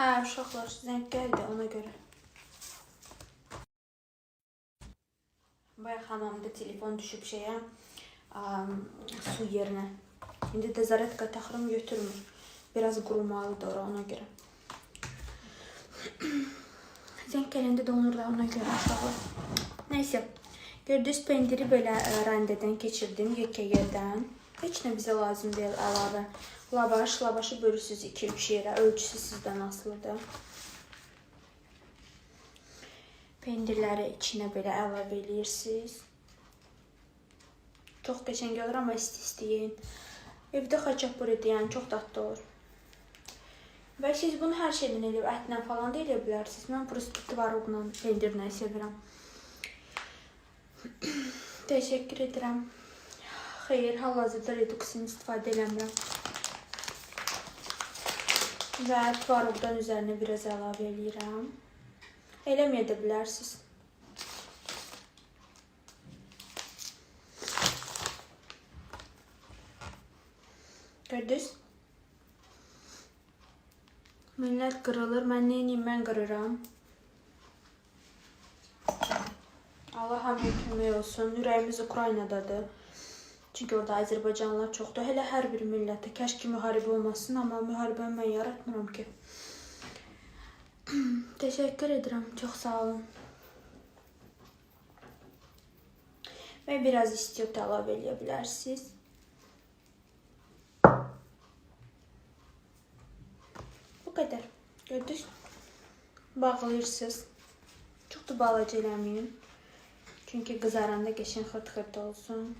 Hə, uşaqlar zəng gəldi ona görə. Bayaq hamamda telefon düşüb şeyə, su yerinə. İndi də zaretka taxıram götürmür. Biraz qurumalıdır ora ona görə. Zəng gələndə də onur da ona görə uşaqlar. Nəysə. Gördüyünüz pendiri belə rəndədən keçirdim YKY-dən. Heç nə bizə lazım deyil əlavə. Lavaş, lavaşı bölürsüz 2-3 yerə. Ölçüsü sizdən asılıdır. Pendirləri içinə belə əlavə eləyirsiniz. Çox qəşəng olur amma isti-isti yeyin. Evdə xaçapuri deyən çox dadlı olur. Və siz bunu hər şeydən eləyib, ətlə falan da eləyə bilərsiniz. Mən prosta tvaroqla, pendirlə sevirəm. Təşəkkür edirəm. Xeyr, hal-hazırda reduksin istifadə eləmirəm. Və tvaroqdan üzərinə biraz əlavə eləyirəm. Eləməyə də bilərsiniz. Gördünüz? Millət qırılır. Mən edeyim? Mən qırıram. Allah hamıya kömək olsun. Ürəyimiz Ukraynadadır. Çünki orada Azərbaycanlılar çoxdur. Hələ hər bir millətə. Kəşki müharibə olmasın, amma müharibəni mən yaratmıram ki. Təşəkkür edirəm. Çox sağ olun. Və biraz istiot əlavə eləyə bilərsiniz. Bu qədər. Gördünüz? Bağlayırsınız. Çox da balaca eləməyin. Çünki qızaranda qəşəng xırt-xırt olsun.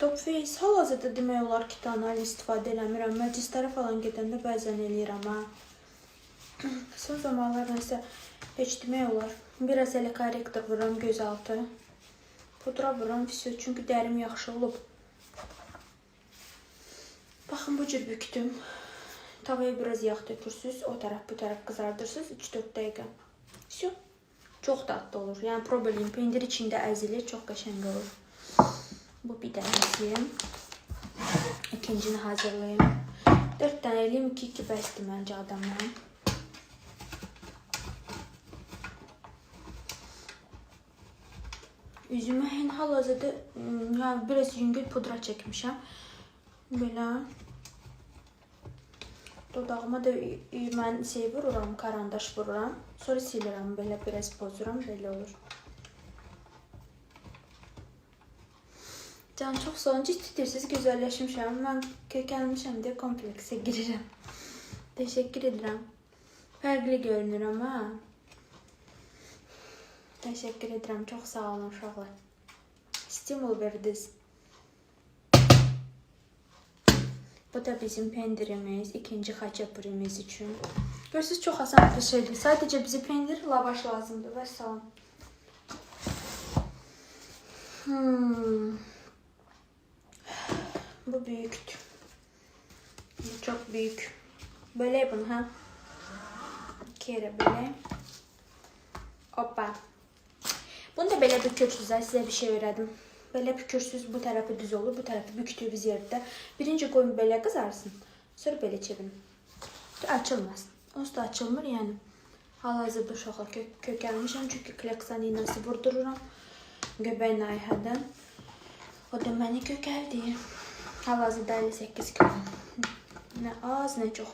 Topface, hal-hazırda demək olar ki, danadan istifadə eləmirəm. Məclislərə falan gedəndə bəzən eləyirəm, hə. Son zamanlarda isə heç demək olar, biraz elə korrektor vuram gözaltı. Pudra vuram, vəsiyo, çünki dərim yaxşı olub. Baxın, bu cür büktüm. Tavaya biraz yağ tökürsüz, o tərəf, bu tərəf qızardırsınız 3-4 dəqiqə. Vəsiyo, çox dadlı olur. Yəni, probelin, pendir içində əzilir, çox qəşəng olur. Bu bir dənəsi. İkincini hazırlayayım. 4 dənə eləyim, 2-2 bəsdir məncə adamla. Üzümə hal-hazırda ım, yəni biraz yüngül pudra çəkmişəm. Belə dodağıma da mən şey vururam, karandaş vururam. Sonra silirəm belə biraz pozuram, belə olur. Can olun. Ciddi deyirsiniz, gözəlləşmişəm. Mən kökəlmişəm deyə kompleksə girirəm. Təşəkkür edirəm. Fərqli görünürəm ha. Təşəkkür edirəm. Çox sağ olun uşaqlar. Stimul verdiniz. Bu da bizim pendirimiz, ikinci xaçapurimiz üçün. Görürsüz çox asan bir şeydir. Sadəcə bizə pendir, lavaş lazımdır və salam. Hmm. Bu büyüktü. Bu çok büyük. Böyle yapın ha. İki yere böyle. Hoppa. Bunu da belə bükürsüz. Sizə bir şey öyrədim. Belə bükürsüz, bu tərəfi düz olur, bu tərəfi bükdüyünüz yerdə. Birinci qoyun belə qızarsın. Sonra belə çevirin. Açılmasın. Onsuz da açılmır yəni. Hal-hazırda uşaqlar kö kökəlmişəm çünki kleksan iynəsi vurdururam. Göbək nayihədən. O da məni kökəldi. Hal-hazırda 58 kilo. Nə az, nə çox.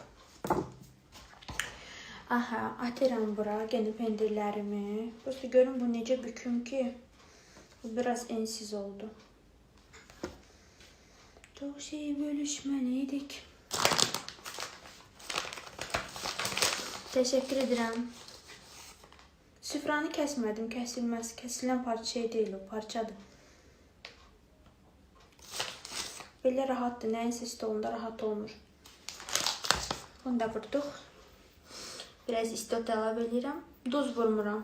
Aha, atıram bura gene pendirlərimi. Prosta görün bu necə büküm ki. Bu biraz ensiz oldu. Çok şey bölüşmeliydik. Teşekkür ederim. Süfranı kesmedim. Kesilmez. Kesilen parça şey değil o. Parçadır. Belə rahatdır. Nəyinsə stolunda rahat olmur. Bunu da vurduq. Biraz istot əlavə edirəm. Duz vurmuram.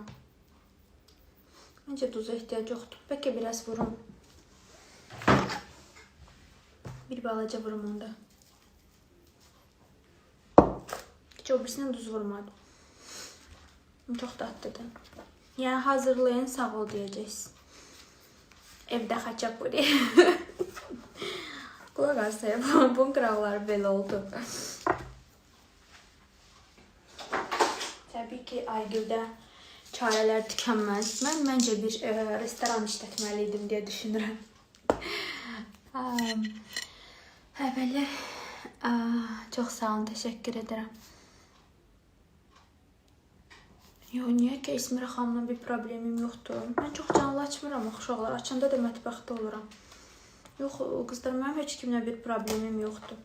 Məncə duza ehtiyac yoxdur. Bəlkə biraz vurum. Bir balaca vurum onda. Heç o birisine duz vurmadım. Çox dadlıdır. Yəni hazırlayın, sağ ol deyəcəksiniz. Evdə xaçapuri. Qulaq asaya, bu qıraqları belə oldu. Təbii ki, Aygüldə çarələr tükənməz. Mən məncə bir e, restoran işlətməli idim deyə düşünürəm. Am, Hə, Çox sağ olun, təşəkkür edirəm. Yo, niyə ki İsmira xanımla bir problemim yoxdur. Mən çox canlı açmıram axı uşaqlar. Açanda da mətbəxdə oluram. Yox, qızlar, mənim heç kimlə bir problemim yoxdur.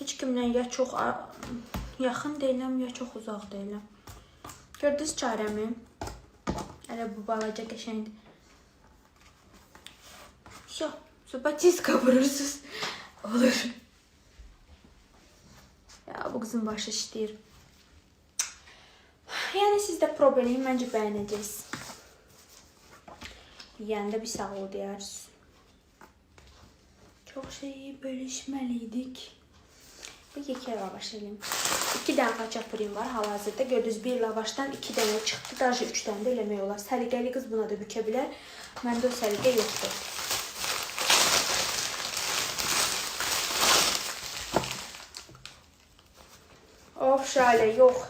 Heç kimlə ya çox yaxın deyiləm, ya çox uzaq deyiləm. Gördünüz çarəmi? Hələ bu balaca qəşəngdir. Şo, zubatiska vurursunuz. Olur. Ya bu qızın başı işləyir. Yəni siz də problemi məncə bəyənəcəksiniz. Yeyəndə bir sağ ol deyirsiniz. Çox şeyi bölüşməliydik. Bu yekə lavaş elim. 2 dənə xaçapurim var hal-hazırda. Gördünüz bir lavaşdan 2 dənə çıxdı. Daha 3 dənə də eləmək olar. Səliqəli qız buna da bükə bilər. Məndə o səliqə yoxdur. Of şale yok.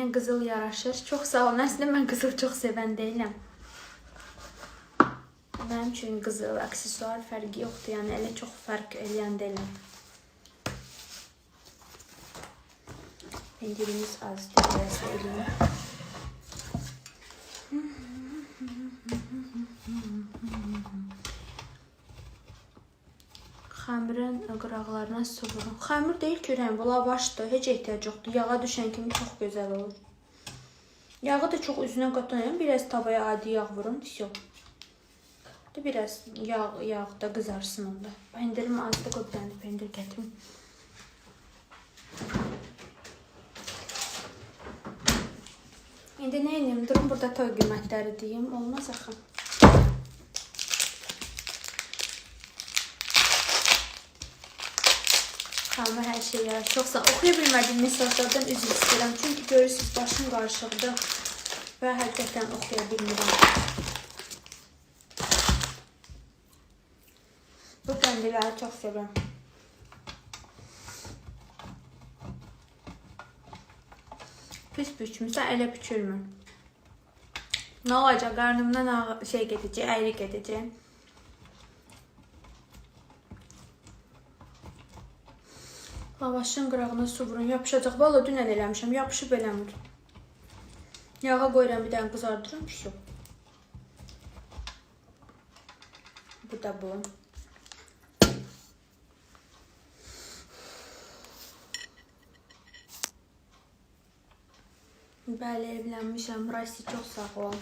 Mənə qızıl yaraşır. Çox sağ olun. Əslində mən qızıl çox sevən deyiləm. Mənim üçün qızıl aksesuar fərqi yoxdur. Yəni elə çox fərq eləyən deyiləm. Pendirimiz azdır. Biraz eləyim. Xəmirin qıraqlarına su vurun. Xəmir deyil ki, rəng, bu lavaşdır. Heç ehtiyac yoxdur. Yağa düşən kimi çox gözəl olur. Yağı da çox üzünə qatmayın. Biraz tavaya adi yağ vurun. Всё. Da biraz yağ, yağ da qızarsın onda. Pendirim azdı, qoy bir dənə də pendir gətirim. İndi nə edeyim? Durun burada toy qiymətləri deyim. Olmaz axı. Xanıma hər şey yarar. Çox sağ Oxuya bilmədiyim mesajlardan üzr istəyirəm. Çünki görürsünüz başım qarışıqdır və həqiqətən oxuya bilmirəm. Bu qəndilləri çox sevirəm. Pis bükmüsən, elə bükülmür. Nə olacaq? Qarnımdan şey gedəcək, əyri gedəcək. Lavaşın qırağına su vurun, yapışacaq. Valla dünən eləmişəm, yapışıb eləmir. Yağa qoyuram, bir dənə qızardıram, pişiyor. Bu da bu. Bəli, evlənmişəm. Rasi çox sağ ol.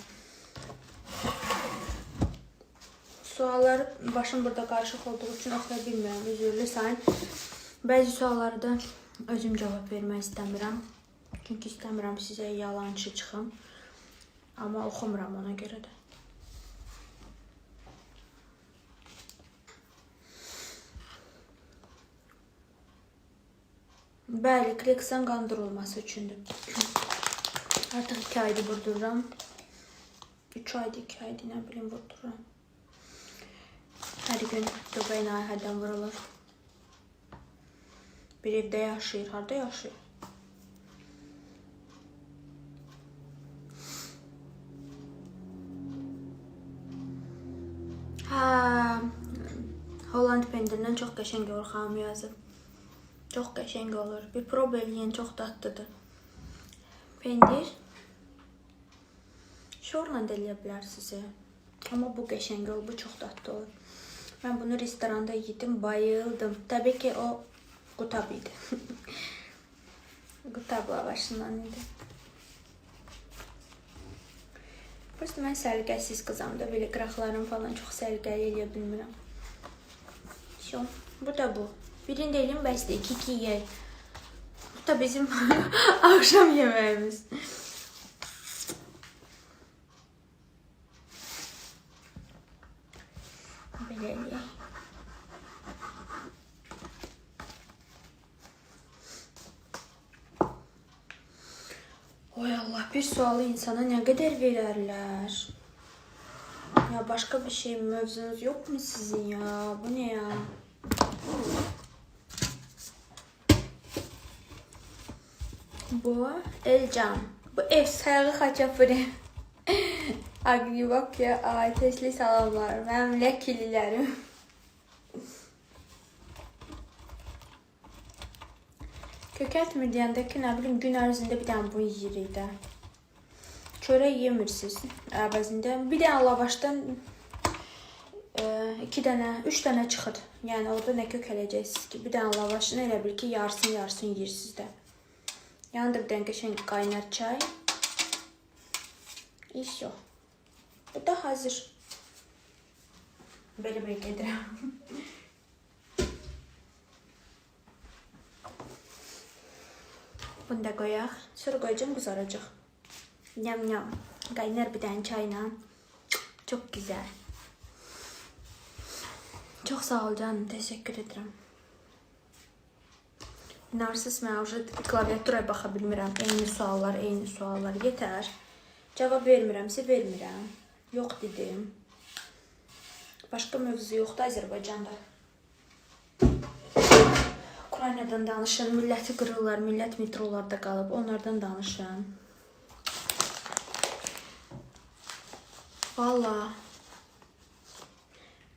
Suallar başım burada qarışıq olduğu üçün oxuya bilmirəm. Üzrlü sayın. Bəzi suallara da özüm cavab vermək istəmirəm. Çünki istəmirəm sizə yalançı çıxım. Amma oxumuram ona görə də. Bəli, Kleksan qandırılması üçündür. Artıq 2 aydır vurdururam. 3 aydır, 2 aydır, nə bilim vurdururam. Hər gün Dubay nahərdən vurulur. Bir evdə yaşayır. Harda yaşayır? Ha, Holland pendirindən çox qəşəng olur xanım yazıb. Çox qəşəng olur. Bir prob eləyin, çox dadlıdır. Pendir şorla da eləyə bilərsiniz. Amma bu qəşəng olur, bu çox dadlı olur. Mən bunu restoranda yedim, bayıldım. Təbii ki, o qutab idi. qutab lavaşından idi. Prosta mən səliqəsiz qızam da, belə qıraqlarım falan çox səliqəli eləyə bilmirəm. Şo, bu da bu. Birini də eləyim, bəs də 2-2 yeyək. Bu da bizim axşam yeməyimiz. Belə eləyək. Bir sualı insana ne kadar verirler? Ya başka bir şey mevzunuz yok mu sizin ya? Bu ne ya? Bu Elcan. Bu ev saygı haçapırı. Agni bak ya ateşli salamlar. Benim lekililerim. Kökəltmir deyəndəki nə bilim gün ərzində bir dənə bu yeyirik. Çörək yemirsiniz əvəzində. Bir dənə lavaşdan e, iki dənə, üç dənə çıxır. Yəni orada nə kökələcəksiniz ki? Bir dənə lavaşın elə bil ki, yarısını yarısını yeyirsiniz də. Yanında bir dənə qəşəng qaynar çay. İş yox. Bu da hazır. Belə belə gedirəm. Bunu da koyaq. Sonra koyacağım kızaracak. Yam yam. Kaynar bir tane çayla. Çok güzel. Çok sağ ol canım. Teşekkür ederim. Narsız mən уже klaviaturaya baxa bilmirəm. Eyni suallar, eyni suallar. Yetər. Cavab vermirəmsə vermirəm. Yox dedim. Başqa mövzu yoxdur Azərbaycanda. Ukraynadan danışın, milləti qırırlar, millət metrolarda qalıb, onlardan danışın. Valla.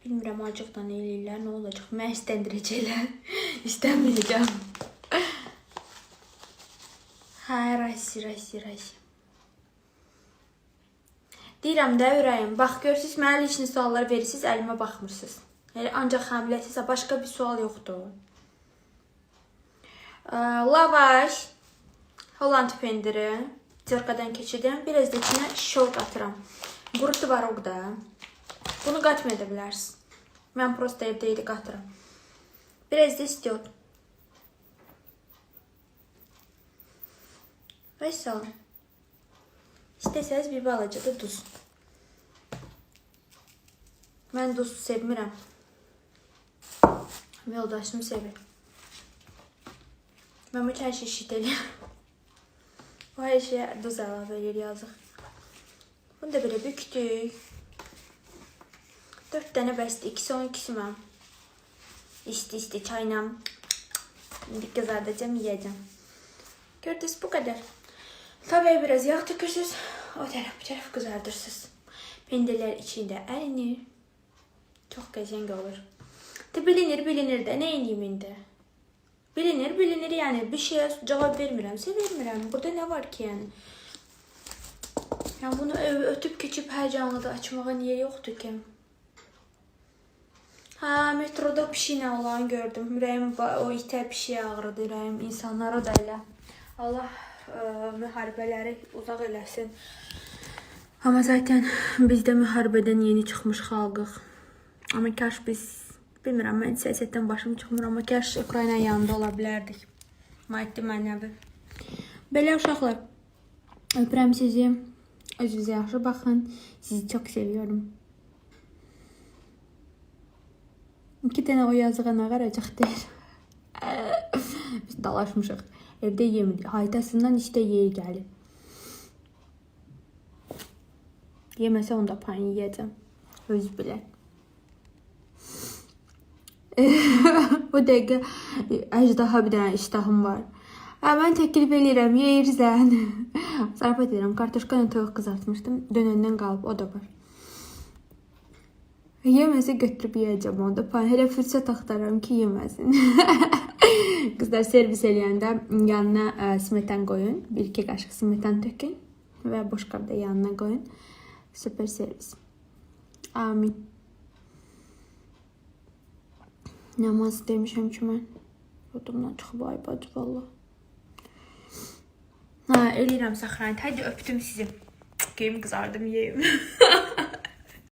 Bilmirəm acıqdan eləyirlər, nə olacaq? Mən istəndirəcəklər. İstəməyəcəm. Hə, rəsi, rəsi, rəsi. Deyirəm də ürəyim, bax görürsüz, mənə liçni suallar verirsiniz, əlimə baxmırsınız. Yəni ancaq həmiləsizsə başqa bir sual yoxdur. Lavaş, Holland pendiri, zırkadan keçirdim. Biraz da içine şol qatıram. Quru tvarog da. Bunu qatmaya da bilərsiniz. Mən prosta evdə idi qatıram. Biraz da istiot. Və salam. İstəsəniz bir balaca da duz. Mən duz sevmirəm. Yoldaşım sevir. Ben bu her şeyi şişirteceğim. o her şeye duz əlavə edir. Bunu da belə bükdük. 4 dənə bəsdir. İkisi onun, ikisi mən. İsti isti çayla. İndi qızardacağım, yiyeceğim. Gördünüz bu kadar. Tavaya biraz yağ tökürsünüz. O taraf bu taraf kızartırsınız. Pendirler içinde ərinir. Çok qəşəng olur. De bilinir, bilinir də. Nə edeyim indi? Bilinir, bilinir yani bir şeye cevap vermirəmsə vermirəm. Burada ne var ki yani? Yani bunu ö- ötüp keçip her canlıda açmağa niye yoktu ki? Ha metroda pişiyle olan gördüm. Ürəyim o itə pişiyə ağrıdı ürəyim. insanlara da elə. Allah e, müharibələri uzaq eləsin. Ama zaten biz de müharibədən yeni çıxmış xalqıq. Ama kaş biz bilmirəm mən siyasətdən başım çıxmır amma kaş Ukrayna yanında ola bilərdik. Maddi mənəvi. Belə uşaqlar. Öpürəm sizi. Özünüzə yaxşı baxın. Sizi çox seviyorum. İki dənə o yazığa nə qaracaq deyir. Biz dalaşmışıq. Evdə yemirik. Haytasından işte yeyir gəlir. Yeməsə onda pan yeyəcəm. Öz bilən. Bu dəqiqə əjdaha bir dənə iştahım var. Hə, mən təklif eləyirəm, yeyirsən. Zarafat edirəm. Kartoşka ilə toyuq qızartmışdım. Dönəndən qalıb, o da var. Yeməsə götürüb yeyəcəm onda. Elə fürsət axtarıram ki, yeməsin. Qızlar servis eləyəndə yanına ə, smetan qoyun. 1-2 qaşıq smetan tökün və boş qabda yanına qoyun. Süper servis. Amin. Namaz demişəm ki mən. Yadımdan çıxıb ay bacı valla. Ha, eləyirəm saxranı. Hadi öpdüm sizi. Geyim qızardım yeyim.